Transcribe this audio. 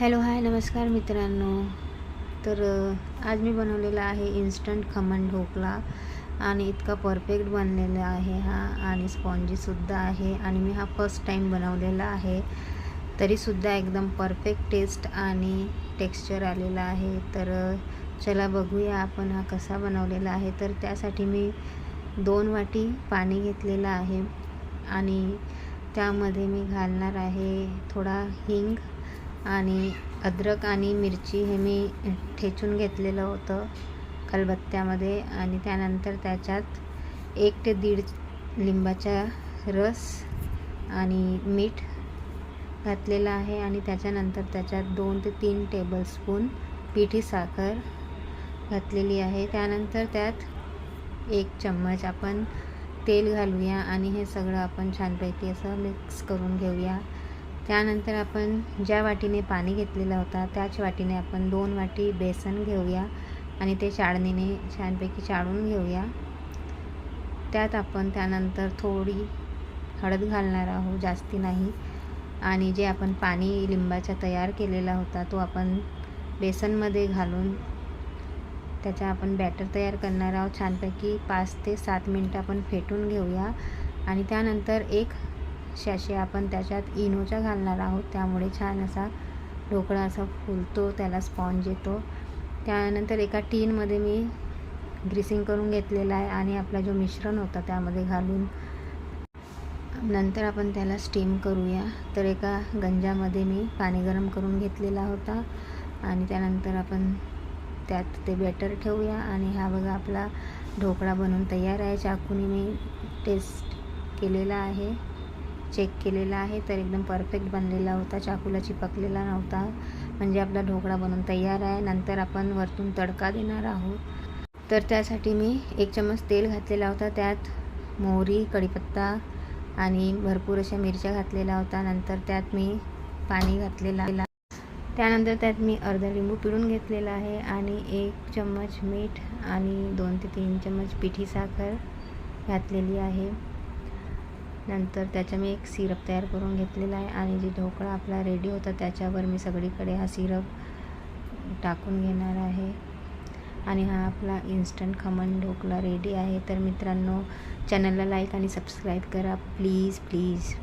Hello hi नमस्कार मित्रांनो. तर आज मी बनवलेला आहे इन्स्टंट खमण ढोकला आणि इतका परफेक्ट बनलेला आहे हा आणि स्पॉन्जीसुद्धा आहे आणि मी हा फर्स्ट टाईम बनवलेला आहे. तरीसुद्धा एकदम परफेक्ट टेस्ट आणि टेक्स्चर आलेला आहे. तर चला बघूया आपण हा कसा बनवलेला आहे. तर त्यासाठी मी दोन वाटी पाणी घेतलेलं आहे आणि त्यामध्ये मी घालणार आहे थोडा हिंग आणि अद्रक आणि मिरची हे मी ठेचून घेतलेलं होतं खलबत्त्यामध्ये आणि त्यानंतर त्याच्यात एक ते दीड लिंबाचा रस आणि मीठ घातलेलं आहे आणि त्याच्यानंतर त्याच्यात दोन ते तीन टेबलस्पून पिठी साखर घातलेली आहे. त्यानंतर त्यात एक चम्मच आपण तेल घालूया आणि हे सगळं आपण छानपैकी असं मिक्स करून घेऊया. त्यानंतर आपण ज्या वाटीने पाणी घेतलेलं होता त्याच वाटीने आपण दोन वाटी बेसन घेऊया आणि ते चाळणीने छानपैकी चाळून घेऊया. त्यात आपण त्यानंतर थोडी हळद घालणार आहोत जास्ती नाही. आणि जे आपण पाणी लिंबाचा तयार केलेला होता तो आपण बेसनमध्ये घालून त्याचा आपण बॅटर तयार करणार आहोत. छानपैकी पाच ते सात मिनटं आपण फेटून घेऊया. आणि त्यानंतर एक शॅशे आपण त्याच्यात इनोचा घालणार आहोत. त्यामुळे छान असा ढोकळा असा फुलतो त्याला स्पॉन्ज येतो. त्यानंतर एका टीनमध्ये मी ग्रीसिंग करून घेतलेला आहे आणि आपला जो मिश्रण होता त्यामध्ये घालून नंतर आपण त्याला स्टीम करूया. तर एका गंजामध्ये मी पाणी गरम करून घेतलेला होता आणि त्यानंतर आपण त्यात ते बॅटर ठेवूया आणि हा बघा आपला ढोकळा बनवून तयार आहे. चाकूने मी टेस्ट केलेला आहे. चेक केलेला आहे तर एकदम परफेक्ट बनलेला होता. चाकूला चिपकलेला नव्हता. म्हणजे आपला ढोकळा बनवून तयार आहे. नंतर आपण वरतून तडका देणार आहोत. तर त्यासाठी मी एक चम्मच तेल घातलेला होता. त्यात मोहरी कढीपत्ता आणि भरपूर अशा मिरच्या घातलेल्या होता. नंतर त्यात मी पाणी घातलेला त्यानंतर त्यात मी अर्धा लिंबू पिळून घेतलेला आहे आणि एक चम्मच मीठ आणि दोन ते तीन चम्मच पिठी साखर घातलेली आहे. नंतर त्याच्या मी एक सिरप तयार करून घेतलेला आहे आणि जे ढोकळा आपला रेडी होता त्याच्यावर मी सगळीकडे हा सिरप टाकून घेणार आहे. आणि हा आपला इन्स्टंट खमण ढोकळा रेडी आहे. तर मित्रांनो चॅनलला लाईक आणि सबस्क्राईब करा. Please please